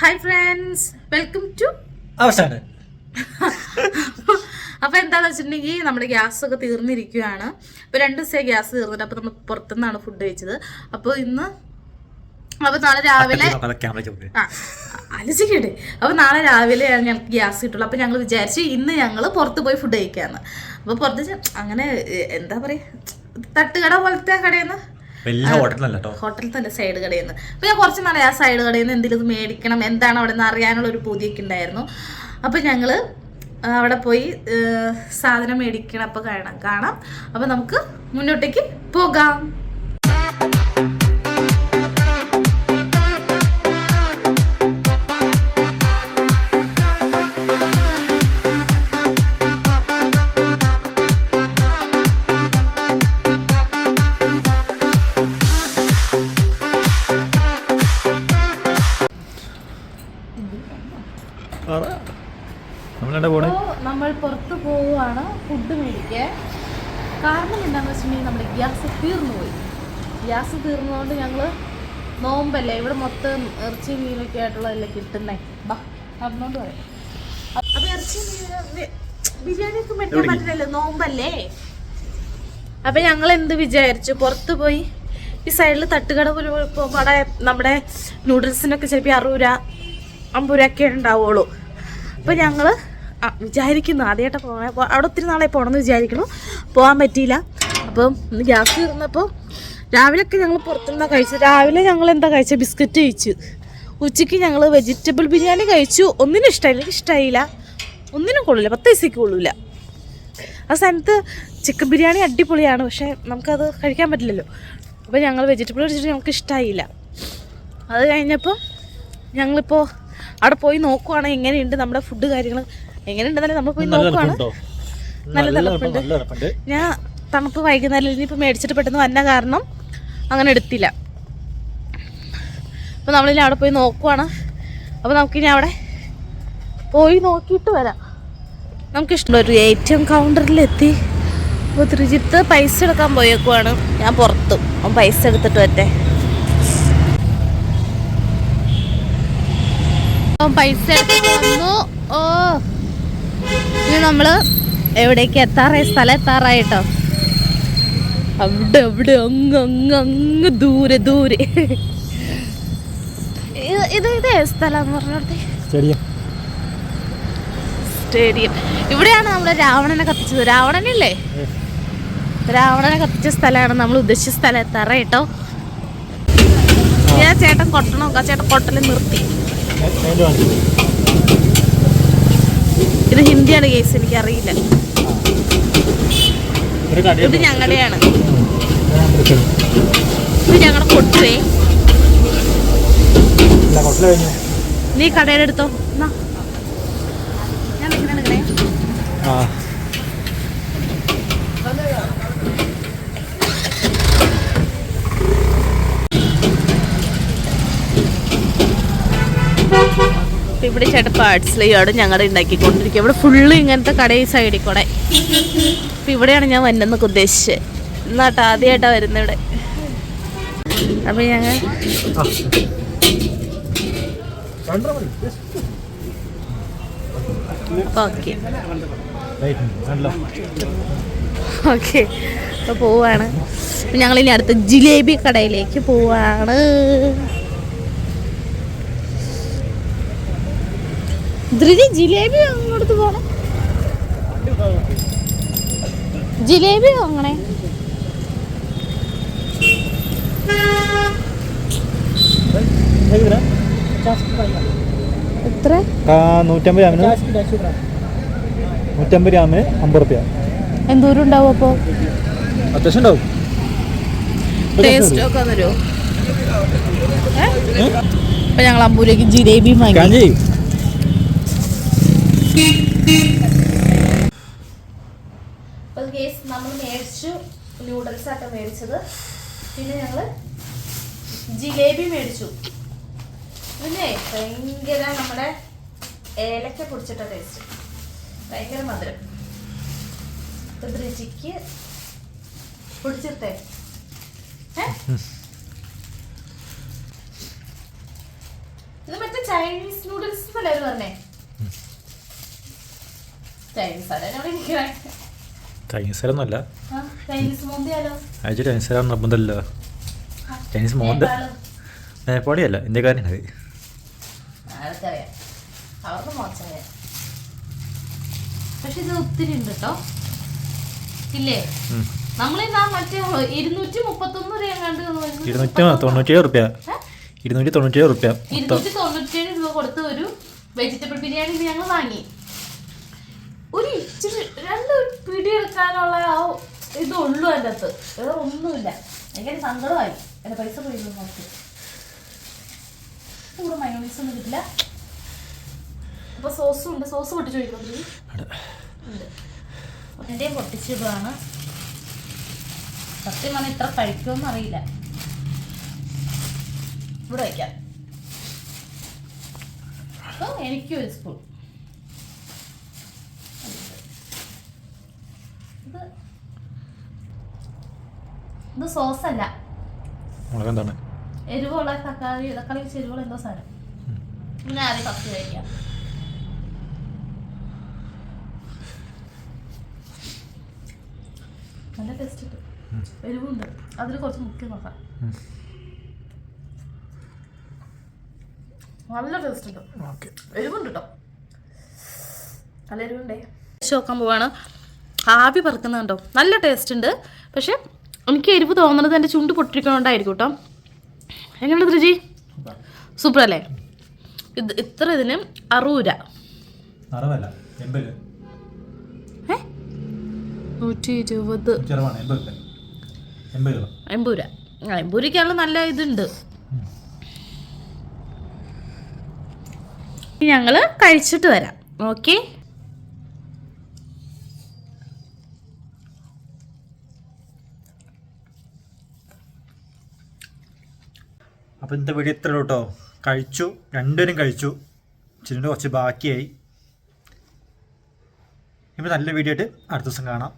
Hi friends welcome to അവസാനം. അപ്പൊ എന്താന്ന് വെച്ചിട്ടുണ്ടെങ്കിൽ നമ്മുടെ ഗ്യാസ് ഒക്കെ തീർന്നിരിക്കുകയാണ്. അപ്പൊ രണ്ട് ദിവസമായി ഗ്യാസ് തീർന്നിട്ട് അപ്പൊ നമ്മൾ പുറത്തുനിന്നാണ് ഫുഡ് കഴിച്ചത്. അപ്പൊ ഇന്ന് അപ്പൊ നാളെ രാവിലെ ആലോചിക്കട്ടെ. അപ്പൊ നാളെ രാവിലെ ഞങ്ങൾക്ക് ഗ്യാസ് കിട്ടുള്ളൂ. അപ്പൊ ഞങ്ങൾ വിചാരിച്ചു ഇന്ന് ഞങ്ങൾ പുറത്ത് പോയി ഫുഡ് കഴിക്കാന്ന്. അപ്പൊ പുറത്ത് അങ്ങനെ എന്താ പറയാ തട്ടുകട പോലത്തെ കടയിൽ നിന്ന് വലിയ ഹോട്ടലല്ല കേട്ടോ തന്നെ സൈഡ് കടയിൽ നിന്ന് അപ്പോൾ ഞാൻ കുറച്ച് നാളെ ആ സൈഡ് കടയിൽ നിന്ന് എന്തെങ്കിലും മേടിക്കണം എന്താണ് അവിടെ നിന്ന് അറിയാനുള്ള ഒരു പൂതിയൊക്കെ ഉണ്ടായിരുന്നു. അപ്പോൾ ഞങ്ങൾ അവിടെ പോയി സാധനം മേടിക്കണം അപ്പോൾ കാണാം. കാണാം. അപ്പോൾ നമുക്ക് മുന്നോട്ടേക്ക് പോകാം. ഫുഡ് മേടിക്കുക കാരണം എന്താണെന്ന് വെച്ചിട്ടുണ്ടെങ്കിൽ നമ്മുടെ ഗ്യാസ് തീർന്നു പോയി. ഗ്യാസ് തീർന്നതുകൊണ്ട് ഞങ്ങൾ നോമ്പല്ലേ ഇവിടെ മൊത്തം ഇറച്ചി മീനൊക്കെ ആയിട്ടുള്ളതല്ലേ കിട്ടുന്നേ? ബാ പറഞ്ഞോണ്ട് പറയാം അപ്പൊ ഇറച്ചി മീൻ ബിരിയാണിയൊക്കെ മേടിക്കാൻ പറ്റില്ലല്ലോ നോമ്പല്ലേ? അപ്പൊ ഞങ്ങൾ എന്ത് വിചാരിച്ചു? പുറത്ത് പോയി ഈ സൈഡിൽ തട്ടുകട പോലെ അവിടെ നമ്മുടെ നൂഡിൽസിനൊക്കെ ചിലപ്പോൾ അറുപത് രൂപ അമ്പത് രൂപ ഒക്കെ ഉണ്ടാവുള്ളൂ. അപ്പൊ ഞങ്ങൾ ആ, വിചാരിക്കുന്നു. ആദ്യമായിട്ട് പോകണേ അവിടെ ഒത്തിരി നാളെ പോകണമെന്ന് വിചാരിക്കുന്നു. പോകാൻ പറ്റിയില്ല. അപ്പം ഇന്ന് ഗ്യാസ് തീർന്നപ്പോൾ രാവിലെയൊക്കെ ഞങ്ങൾ പുറത്തുനിന്നാണ് കഴിച്ചത്. രാവിലെ ഞങ്ങൾ എന്താ കഴിച്ചത് ബിസ്ക്കറ്റ് കഴിച്ചു. ഉച്ചയ്ക്ക് ഞങ്ങൾ വെജിറ്റബിൾ ബിരിയാണി കഴിച്ചു. ഒന്നിനും ഇഷ്ടമായില്ല ഇഷ്ടമായില്ല ഒന്നിനും കൊള്ളില്ല പത്ത് പൈസയ്ക്ക് കൊള്ളില്ല ആ സ്ഥാനത്ത് ചിക്കൻ ബിരിയാണി അടിപൊളിയാണ്. പക്ഷേ നമുക്കത് കഴിക്കാൻ പറ്റില്ലല്ലോ. അപ്പോൾ ഞങ്ങൾ വെജിറ്റബിൾ കഴിച്ചിട്ട് ഞങ്ങൾക്ക് ഇഷ്ടമായില്ല അത് കഴിഞ്ഞപ്പോൾ ഞങ്ങളിപ്പോൾ അവിടെ പോയി നോക്കുവാണെങ്കിൽ എങ്ങനെയുണ്ട് നമ്മുടെ ഫുഡ് കാര്യങ്ങൾ എങ്ങനെയുണ്ടെന്നല്ലേ നമ്മൾ പോയി നോക്കുവാണ്. നല്ല തണുപ്പുണ്ട്. ഞാൻ തണുപ്പ് വൈകുന്നേരം ഇനിയിപ്പോൾ മേടിച്ചിട്ട് പെട്ടെന്ന് വന്ന കാരണം അങ്ങനെ എടുത്തില്ല. അപ്പോൾ നമ്മളിനി അവിടെ പോയി നോക്കുവാണ്. അപ്പോൾ നമുക്കിനി അവിടെ പോയി നോക്കിയിട്ട് വരാം. നമുക്കിഷ്ടമുള്ള ഒരു എ ടി എം കൗണ്ടറിലെത്തി അപ്പോൾ ത്രിജിത്ത് പൈസ എടുക്കാൻ പോയേക്കുവാണ്. ഞാൻ പുറത്തു. അവൻ പൈസ എടുത്തിട്ട് വരട്ടെ. അവൻ പൈസ എടുത്തിട്ട് വന്നു. ഓ. ഇനി നമ്മൾ എവിടേക്ക് എത്താറായി സ്ഥലം എത്താറായിട്ടോ അവിടെ അവിടെ അങ്ങ് അങ്ങ് അങ്ങ് ദൂരെ ദൂരെ. ഇത് ഇത് സ്ഥലം സ്റ്റേഡിയം. സ്റ്റേഡിയം. ഇവിടെയാണ് നമ്മൾ രാവണനെ കത്തിച്ചത്. രാവണനല്ലേ? രാവണനെ കത്തിച്ച സ്ഥലമാണ് നമ്മൾ ഉദ്ദേശിച്ച സ്ഥലം എത്താറ കേട്ടോ. ഞാൻ ചേട്ടൻ കൊട്ടണം. നോക്കാം ചേട്ടൻ കൊട്ടൽ നിർത്തി. ഇത് ഹിന്ദിയാണ് കേസ് എനിക്ക് അറിയില്ല ഇത് ഞങ്ങളുടെയാണ്. ഇത് ഞങ്ങളുടെ കൊട്ടുവേ. നീ കടയുടെ എടുത്തോ ഞാൻ ഇങ്ങനെ ഇപ്പൊ ഇവിടെ ചേട്ടൻ പാർട്സിലെയാണ് ഞങ്ങളുടെ ഉണ്ടാക്കിക്കൊണ്ടിരിക്കുക ഇവിടെ ഫുള്ള് ഇങ്ങനത്തെ കട സൈഡിൽ കൂടെ. ഇപ്പൊ ഇവിടെയാണ് ഞാൻ വന്നെന്നൊക്കെ ഉദ്ദേശിച്ചത് എന്നാട്ടോ ആദ്യമായിട്ടാ വരുന്നത് ഇവിടെ. അപ്പൊ ഞങ്ങൾ ഓക്കെ. ഓക്കെ. അപ്പോൾ പോവാണ്. ഞങ്ങളിനി അടുത്ത ജിലേബി കടയിലേക്ക് പോവാണ്. ധൃതി ജിലേബി അങ്ങോട്ട് പോണം. ജിലേബി വാങ്ങണേ. എത്ര? നൂറ്റമ്പത് ഗ്രാമിന് നൂറ്റമ്പത് ഗ്രാമിന് അമ്പത് റുപ്യ. എന്തോരം ഉണ്ടാവും അപ്പോ? അത്യാവശ്യം ഉണ്ടാവും. ടേസ്റ്റ് ഒക്കെ തരുമോ? അപ്പൊ ഞങ്ങൾ അമ്പൂലേക്ക് ജിലേബി വാങ്ങി. കാഞ്ചി നമ്മൾ മേടിച്ചു നൂഡിൽസ് ആട്ടോ മേടിച്ചത്. പിന്നെ ഞങ്ങൾ ജിലേബി മേടിച്ചു. പിന്നെ ഭയങ്കര നമ്മുടെ ഏലക്ക പൊടിച്ചിട്ട ടേസ്റ്റ് ഭയങ്കര മധുരം. ഇത് രുചിക്ക് പൊടിച്ചിട്ടേ ഇത് മറ്റേ ചൈനീസ് നൂഡിൽസ് എന്നല്ലേ പറഞ്ഞേ. ചൈനീസ് അല്ലേ അയച്ചു ചൈനീസ് ആരും നിർബന്ധമല്ലോ ചൈനീസ് മോന്ത നേപ്പാൾ. നേപ്പാളിയല്ല ഇന്ത്യക്കാരനാണ്. പക്ഷെ ഇത് ഒത്തിരി ഉണ്ട് കേട്ടോ ഇല്ലേ. നമ്മളിന്നാ മറ്റേ ഇരുന്നൂറ്റി മുപ്പത്തൊന്ന് രൂപ കണ്ട് ഇരുന്നൂറ്റി തൊണ്ണൂറ്റേഴ് റുപ്യ. ഇരുന്നൂറ്റി തൊണ്ണൂറ്റേഴ് റുപ്യ ഇരുന്നൂറ്റി തൊണ്ണൂറ്റേഴ് രൂപ കൊടുത്ത് ഒരു വെജിറ്റബിൾ ബിരിയാണി ഞങ്ങൾ വാങ്ങി ഒരു ഇച്ചിരി രണ്ട് പിടി എടുക്കാനുള്ള ആ ഇതുള്ളൂ എന്റെ അകത്ത് വേറെ ഒന്നുമില്ല. എനിക്ക് സങ്കടമായി. എന്റെ പൈസ പോയിരുന്നു നോക്കി. കൂടെ മയോണീസ് ഒന്നും കിട്ടില്ല. അപ്പൊ സോസും ഉണ്ട്. സോസ് പൊട്ടിച്ച് ചോദിക്കുന്നത് ഉണ്ട്. എന്റെയും പൊട്ടിച്ചിടുകയാണ് സത്യം പറഞ്ഞാൽ ഇത്ര കഴിക്കുമെന്ന് അറിയില്ല. ഇവിടെ വയ്ക്കാം. അപ്പോൾ എനിക്കും ഒരു സ്പൂൺ ഇത് ഇത് സോസ് അല്ല മുളകണ്ടാണ് എരിവുള്ള തക്കാളി തക്കാളി വെച്ച് എരിവുള്ള എന്തോ സാധനം. പിന്നെ ആദ്യം ഫസ്റ്റ് കഴിക്കാം. നല്ല ടേസ്റ്റ് ഉണ്ട് എരിവുണ്ട്. അതിൽ കുറച്ച് മുക്കി നോക്കാം. നല്ല ടേസ്റ്റ് ഉണ്ട് ഓക്കെ. എരിവുണ്ട് കേട്ടോ നല്ല എരിവുണ്ടേ. നോക്കാൻ പോവാണ്. ആവി പറക്കുന്നുണ്ടോ നല്ല ടേസ്റ്റ് ഉണ്ട് പക്ഷെ എനിക്ക് എരിവ് തോന്നുന്നത് എന്റെ ചുണ്ട് പൊട്ടിരിക്കണോണ്ടായിരിക്കും കേട്ടോ. എങ്ങനെയുണ്ട് രുചി സൂപ്പർ അല്ലേ ഇത് ഇത്ര ഇതിന് അറുപത് രൂപ. നൂറ്റി ഇരുപത്. ചെറുതാണ് എൺപത്. രൂപ. ആ നല്ല ഇതുണ്ട്. ഞങ്ങൾ കഴിച്ചിട്ട് വരാം. ഓക്കെ? അപ്പോൾ ഇന്നത്തെ വീഡിയോ ഇത്ര കേട്ടോ കഴിച്ചു രണ്ടുപേരും കഴിച്ചു. ചിരിന്റെ കുറച്ച് ബാക്കിയായി. ഇപ്പോൾ നല്ല വീഡിയോ ആയിട്ട് അടുത്ത ദിവസം കാണാം.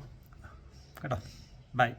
കേട്ടോ? ബൈ